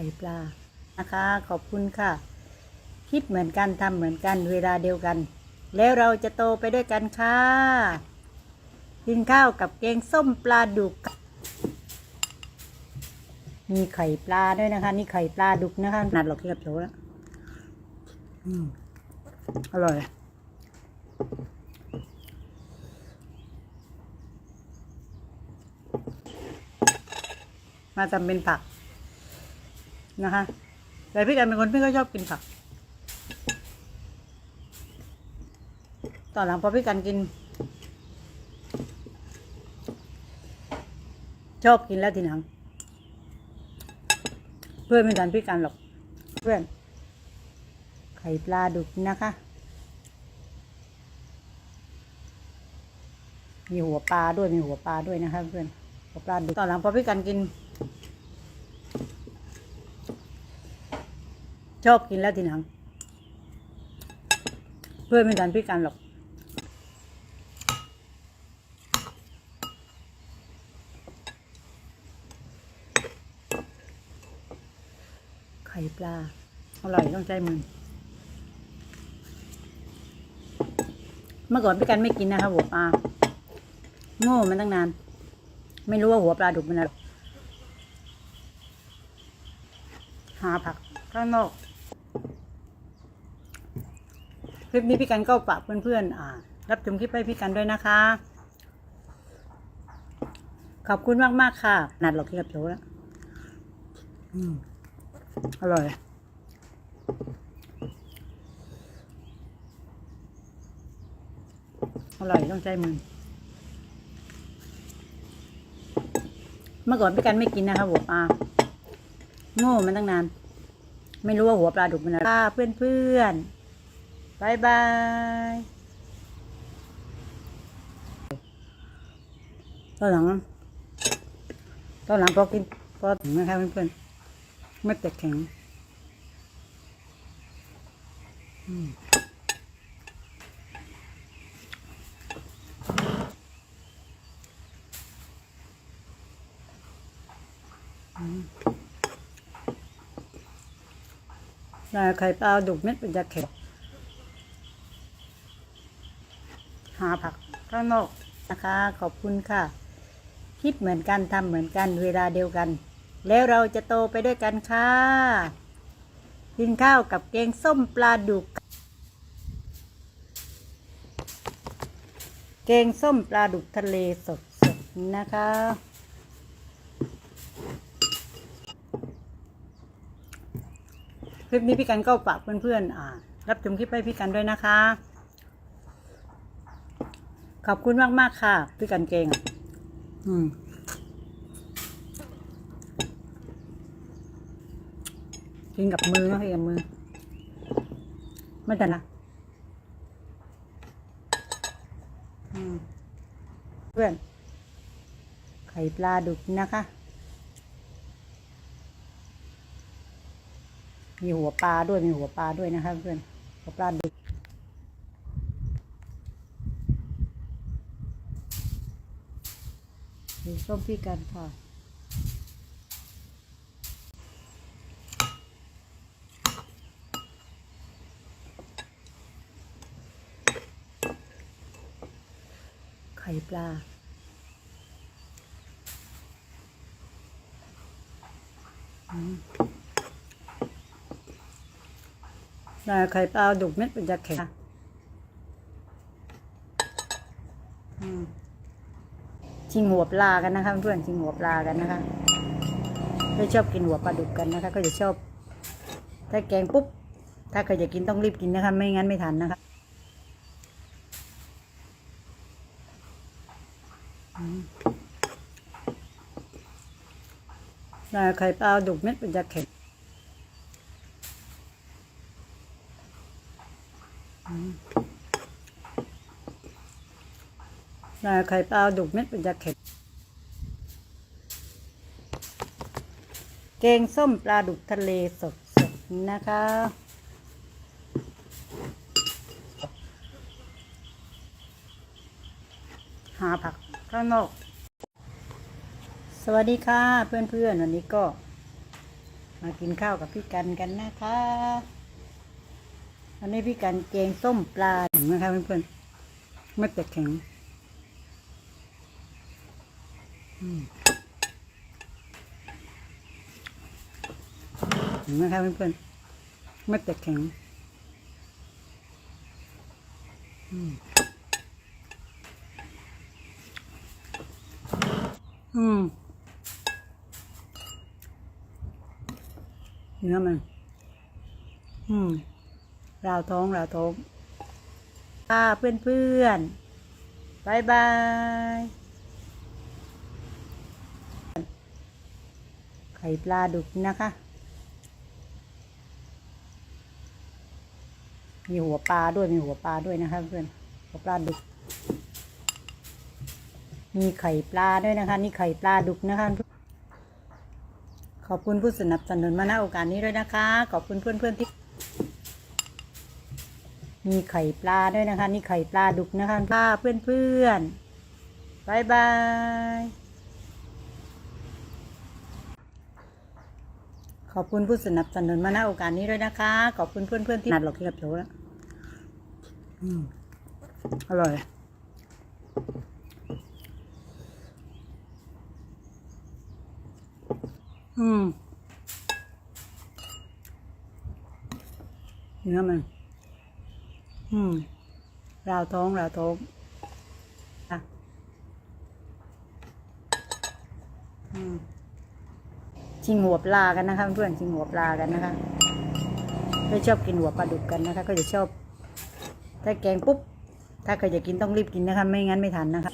ข่ปลานะคะ ขอบคุณค่ะ คิดเหมือนกันทำเหมือนกันเวลาเดียวกัน แล้วเราจะโตไปด้วยกันค่ะ กินข้าวกับแกงส้มปลาดุก มีไข่ปลาด้วยนะคะ นี่ไข่ปลาดุกนะคะนัดเราเทียบโถแล้วอืมอร่อยมาทำเป็นผัก นะคะแต่พี่กันเป็นคนไม่ค่อยชอบกินผักตอนหลังพอพี่กันกิน ชอบกินแล้วทีหลังเพื่อนไม่ทันพี่กันหรอกเพื่อน ไข่ปลาดุกนะคะมีหัวปลาด้วยมีหัวปลาด้วยนะคะเพื่อนหัวปลาดุกตอนหลังพอพี่กันกิน ชอบกินแล้วทีหลัง เพื่อนไม่ทันพี่กันหรอก ไข่ปลา อร่อยต้องใจมือเมื่อก่อนพี่กันไม่กินนะคะหัวปลาโง่มันตั้งนาน ไม่รู้ว่าหัวปลาดุกมันอะไรหาผักข้างนอก คลิปนี้พี่กันก็ฝากเพื่อนๆรับชมคลิปให้พี่กันด้วยนะคะ ขอบคุณมากๆค่ะ นัดเราเทียบโถแล้วอร่อยอร่อยต้องใจมือเมื่อก่อนพี่กันไม่กินนะคะหัวปลาโง่มันตั้งนาน ไม่รู้ว่าหัวปลาดุกมันอะไรค่ะเพื่อนๆ บายบายตอนหลังตอนหลังพอกินพอถึงนะคะเพื่อนๆไม่แตกแข็งอืมแต่ไข่ปลาดุกเม็ดเป็นจะแข็งหาผักข้างนอกนะคะ ขอบคุณค่ะ คิดเหมือนกันทำเหมือนกันเวลาเดียวกัน แล้วเราจะโตไปด้วยกันค่ะ กินข้าวกับแกงส้มปลาดุก แกงส้มปลาดุกทะเลสดๆนะคะคลิปนี้พี่กันก็ฝากเพื่อนๆรับชมคลิปให้พี่กันด้วยนะคะ ขอบคุณมากๆค่ะ พี่กันเก่งอะอืมกินกับมือนะพี่กับมือ ไม่แต่ละอืมเพื่อน ไข่ปลาดุกนะคะ มีหัวปลาด้วย มีหัวปลาด้วยนะคะเพื่อนหัวปลาดุก มีส้มพี่กันค่ะ ไข่ปลาแต่ไข่ปลาดุกเม็ดเป็นจะแข็งอืม ชิงหัวปลากันนะคะเพื่อนๆชิงหัวปลากันนะคะไม่ชอบกินหัวปลาดุกกันนะคะ ก็จะชอบ ถ้าแกงปุ๊บ ถ้าใครจะกินต้องรีบกินนะคะ ไม่งั้นไม่ทันนะคะอืมแต่ไข่ปลาดุกเม็ดเป็นจะแข็ง แต่ไข่ปลาดุกเม็ดเป็นจะแข็งแกงส้มปลาดุกทะเลสดๆนะคะ หาผักข้างนอก สวัสดีค่ะเพื่อนๆ วันนี้ก็ มากินข้าวกับพี่กันกันนะคะวันนี้พี่กันแกงส้มปลาเห็นไหมคะเพื่อนๆไม่แต่แข็งอืมเห็นไหมคะเพื่อนๆไม่แต่แข็งอืมอืมเนื้อมัน อืมราวท้องราวท้องป้าเพื่อนเพื่อนบายบาย ไข่ปลาดุกนะคะ มีหัวปลาด้วยมีหัวปลาด้วยนะคะเพื่อนหัวปลาดุก มีไข่ปลาด้วยนะคะ นี่ไข่ปลาดุกนะคะ ขอบคุณผู้สนับสนุนมาณโอกาสนี้ด้วยนะคะ ขอบคุณเพื่อนๆที่มีไข่ปลาด้วยนะคะ นี่ไข่ปลาดุกนะคะปลาเพื่อนๆบายบาย ขอบคุณผู้สนับสนุนมาณโอกาสนี้ด้วยนะคะ ขอบคุณเพื่อนๆที่นัดหลอกที่กับโถแล้วอืมอร่อยอืมเนื้อมัน อืมราวท้องราวท้องอะอืม ชิงหัวปลากันนะคะเพื่อนชิงหัวปลากันนะคะไม่ชอบกินหัวปลาดุกกันนะคะก็จะชอบ ถ้าแกงปุ๊บ ถ้าใครจะกินต้องรีบกินนะคะ ไม่งั้นไม่ทันนะคะ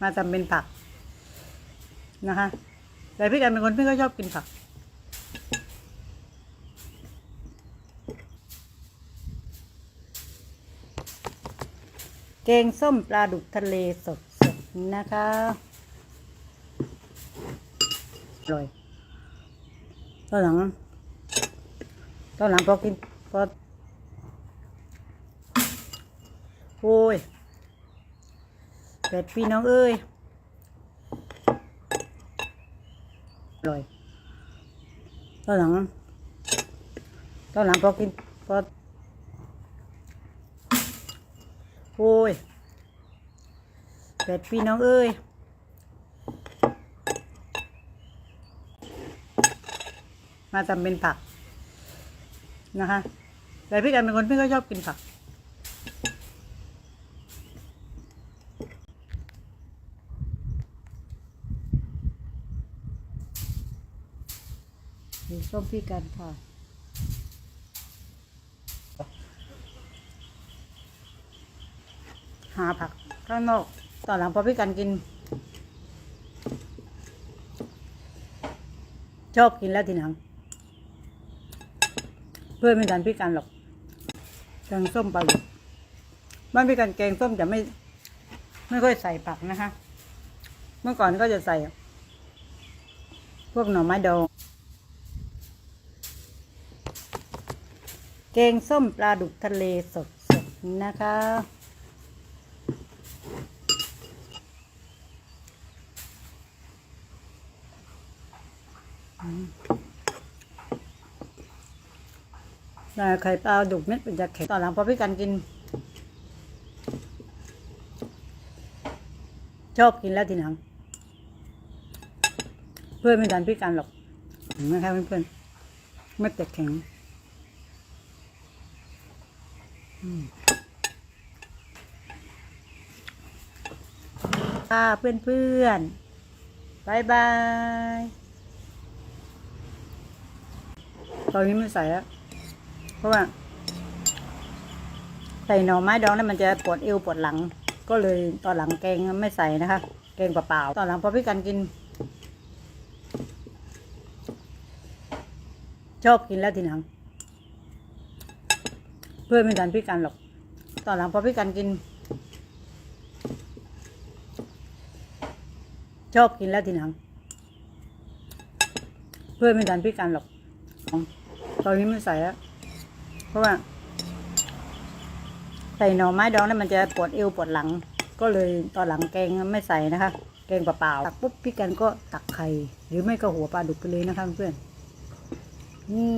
มาทำเป็นผักนะคะแต่พี่กันเป็นคนที่ก็ชอบกินผักแกงส้มปลาดุกทะเลสดๆนะคะ อร่อยตอนหลังตอนหลังพอกินพอโอ้ยเป็ดพี่น้องเอ้ยอร่อยตอนหลังตอนหลังพอกินพอโอ้ยเป็ดพี่น้องเอ้ย มาทำเป็นผักนะคะ แต่พี่กันเป็นคนที่ก็ชอบกินผักมีส้มพี่กันค่ะหาผักข้างนอกตอนหลังพอพี่กันกิน ชอบกินแล้วทีหลัง เพื่อนไม่ทันพี่กันหรอกแกงส้มปลาดุกบ้านพี่กันแกงส้มจะไม่ ไม่ค่อยใส่ผักนะคะ เมื่อก่อนก็จะใส่ พวกหน่อไม้ดองแกงส้มปลาดุกทะเลสดๆนะคะ แต่ไข่ปลาดุกเม็ดเป็นจะแข็งตอนหลังพอพี่กันกิน ชอบกินแล้วทีหลัง เพื่อนไม่ทันพี่กันหรอกเห็นะคะเพื่อนๆไม่แต่แข็งค่ะเพื่อนเพื่อนบายบาย ตอนนี้ไม่ใส่แล้ว เพราะว่า ใส่หน่อไม้ดองแล้วมันจะปวดเอวปวดหลัง ก็เลยตอนหลังแกงไม่ใส่นะคะ แกงเปล่าๆตอนหลังพอพี่กันกิน ชอบกินแล้วทีหลัง เพื่อนไม่ทันพี่กันหรอก ตอนหลังพอพี่กันกิน ชอบกินแล้วทีหลัง เพื่อนไม่ทันพี่กันหรอกตอนนี้ไม่ใส่แล้ว เพราะว่า ใส่หน่อไม้ดองแล้วมันจะปวดเอวปวดหลัง ก็เลยตอนหลังแกงไม่ใส่นะคะ แกงเปล่าๆตักปุ๊บพี่กันก็ตักไข่ หรือไม่ก็หัวปลาดุกไปเลยนะคะเพื่อนนี่